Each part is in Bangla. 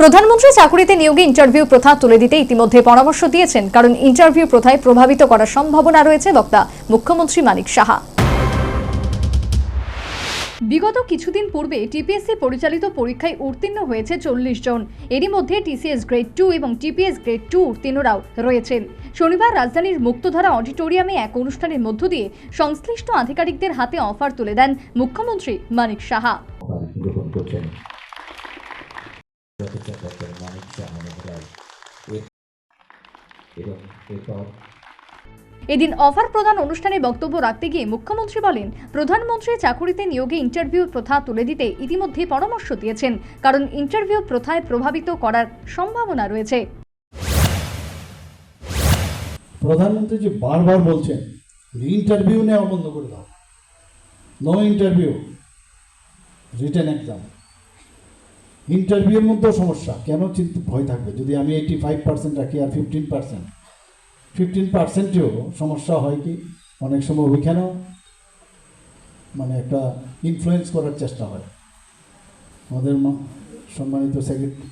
প্রধানমন্ত্রী চাকুরিতে নিয়োগে ইন্টারভিউ প্রথা তুলে দিতে ইতিমধ্যে পরামর্শ দিয়েছেন, কারণ ইন্টারভিউ প্রথায় প্রভাবিত করার সম্ভাবনা রয়েছে, বক্তা মুখ্যমন্ত্রী মানিক সাহা। বিগত কিছুদিন পূর্বে টিপিএসসি পরিচালিত পরীক্ষায় উত্তীর্ণ হয়েছে চল্লিশ জন। এরই মধ্যে টিসিএস গ্রেড টু এবং টিপিএস গ্রেড টু উত্তীর্ণরাও রয়েছেন শনিবার রাজধানীর মুক্তধারা অডিটোরিয়ামে এক অনুষ্ঠানের মধ্য দিয়ে সংশ্লিষ্ট আধিকারিকদের হাতে অফার তুলে দেন মুখ্যমন্ত্রী মানিক সাহা। প্রফেসর ডক্টর মানিক শাহ মহোদয় এবং এরপর এদিন অফার প্রদান অনুষ্ঠানে বক্তব্য রাখতে গিয়ে মুখ্যমন্ত্রী বলেন, প্রধানমন্ত্রী চাকুরিতে নিয়োগে ইন্টারভিউ প্রথা তুলে দিতে ইতিমধ্যে পরামর্শ দিয়েছেন, কারণ ইন্টারভিউ প্রথায় প্রভাবিত করার সম্ভাবনা রয়েছে। প্রধানমন্ত্রী যে বারবার বলছেন, ইন্টারভিউ নেওয়া বন্ধ করে দাও। নো ইন্টারভিউ রিটেন এক্সাম ইন্টারভিউর মধ্যেও সমস্যা। কেন চিন্তা ভয় থাকবে? যদি আমি এইটি ফাইভ পার্সেন্ট রাখি আর ফিফটিন পার্সেন্ট ফিফটিন পার্সেন্টেও সমস্যা হয় কি? অনেক সময় ওইখানেও মানে একটা ইনফ্লুয়েন্স করার চেষ্টা হয়। আমাদের সম্মানিত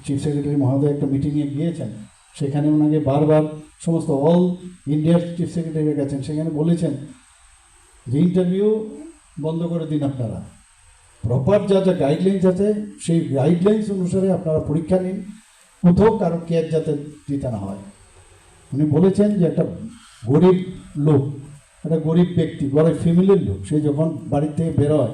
চিফ সেক্রেটারি মহোদয় একটা মিটিংয়ে গিয়েছেন। সেখানে ওনাকে বারবার সমস্ত অল ইন্ডিয়ার চিফ সেক্রেটারি গেছেন। সেখানে বলেছেন যে ইন্টারভিউ বন্ধ করে দিন আপনারা। প্রপার যা যা গাইডলাইন্স আছে, সেই গাইডলাইন্স অনুসারে আপনারা পরীক্ষা নিন। কোথাও কারও কেয়ার যাতে দিতে না হয়। উনি বলেছেন যে একটা গরিব লোক, একটা গরিব ব্যক্তি গরিব ফ্যামিলির লোক, সে যখন বাড়ি থেকে বেরোয়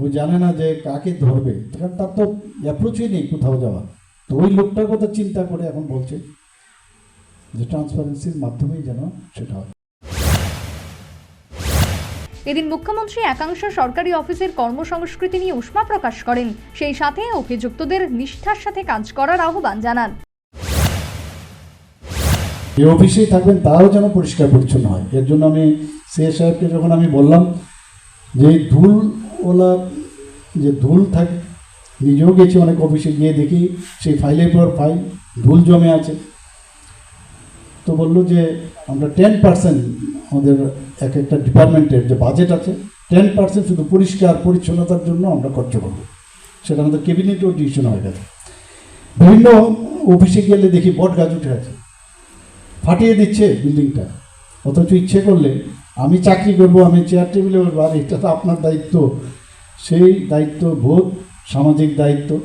ও জানে না যে কাকে ধরবে। তার তো অ্যাপ্রোচই নেই কোথাও যাওয়া তো ওই লোকটার কথা চিন্তা করে এখন বলছে যে ট্রান্সপারেন্সির মাধ্যমেই যেন সেটা হয়। এদিন মুখ্যমন্ত্রী একাংশ সরকারি অফিসের কর্মসংস্কৃতি নিয়ে উষ্মা প্রকাশ করেন। সেই সাথে অভিযুক্তদের নিষ্ঠার সাথে কাজ করার আহ্বান জানান। যে অফিসেই থাকবেন তারাও যেন পরিষ্কার পরিচ্ছন্ন হয়। এর জন্য আমি সিএ সাহেবকে যখন আমি বললাম যে ধুল ওলা যে ধুল থাকে, নিজেও গেছি অনেক অফিসে, গিয়ে দেখি সেই ফাইলের পর ফাইল, ধুল জমে আছে। তো বলল যে, আমরা টেন পার্সেন্ট আমাদের এক একটা ডিপার্টমেন্টের যে বাজেট আছে টেন পার্সেন্ট শুধু পরিষ্কার পরিচ্ছন্নতার জন্য আমরা খরচ করব। সেটা আমাদের ক্যাবিনেটেও ডিসিশন হয়ে গেছে। বিভিন্ন অফিসে গেলে দেখি বট গাছ উঠে আছে। ফাটিয়ে দিচ্ছে বিল্ডিংটা। অথচ ইচ্ছে করলে আমি চাকরি করব, আমি চেয়ার টেবিলে বলব আর এটা তো আপনার দায়িত্ব। সেই দায়িত্ব বোধ, সামাজিক দায়িত্ব,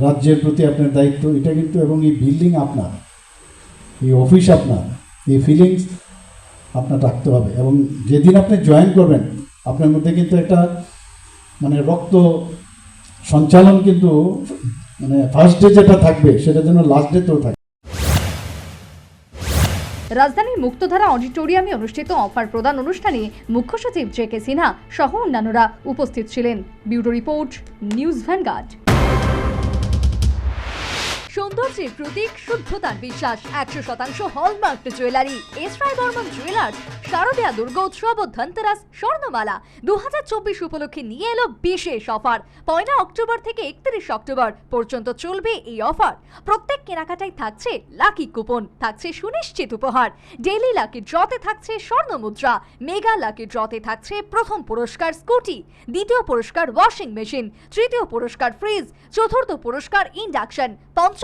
রাজ্যের প্রতি আপনার দায়িত্ব, এটা কিন্তু এবং এই বিল্ডিং আপনার। এই অফিস আপনার, এই ফিলিংস আপনার রাখতে হবে এবং যেদিন আপনি জয়েন করবেন, আপনার মধ্যে কিন্তু একটা মানে রক্ত সঞ্চালন কিন্তু মানে ফার্স্ট ডে যেটা থাকবে, সেটা যেন লাস্ট ডেতেও থাকে। রাজধানীর মুক্তধারা অডিটোরিয়ামে অনুষ্ঠিত অফার প্রদান অনুষ্ঠানে মুখ্য সচিব জে কে সিনহা সহ অন্যান্যরা উপস্থিত ছিলেন। Bureau report, news Vanguard. সৌন্দর্যের প্রতীক শুদ্ধতার বিশ্বাস, একশো শতাংশ hallmark jewellery. S Roy Barman jewellers, শারদীয়া দুর্গোৎসব ও ধনতেরাস স্বর্ণমালা। দুহাজার চব্বিশ উপলক্ষে নিয়ে এলো বিশেষ অফার। পয়লা অক্টোবর থেকে একত্রিশ অক্টোবর পর্যন্ত চলবে এই অফার। প্রত্যেক কেনাকাটায় থাকছে লাকি কুপন, থাকছে সুনিশ্চিত উপহার। ডেইলি লাকি ড্রতে থাকছে স্বর্ণ মুদ্রা। মেগা লাকি ড্রতে থাকছে প্রথম পুরস্কার স্কুটি। দ্বিতীয় পুরস্কার ওয়াশিং মেশিন। তৃতীয় পুরস্কার ফ্রিজ। চতুর্থ পুরস্কার ইন্ডাকশন। পঞ্চম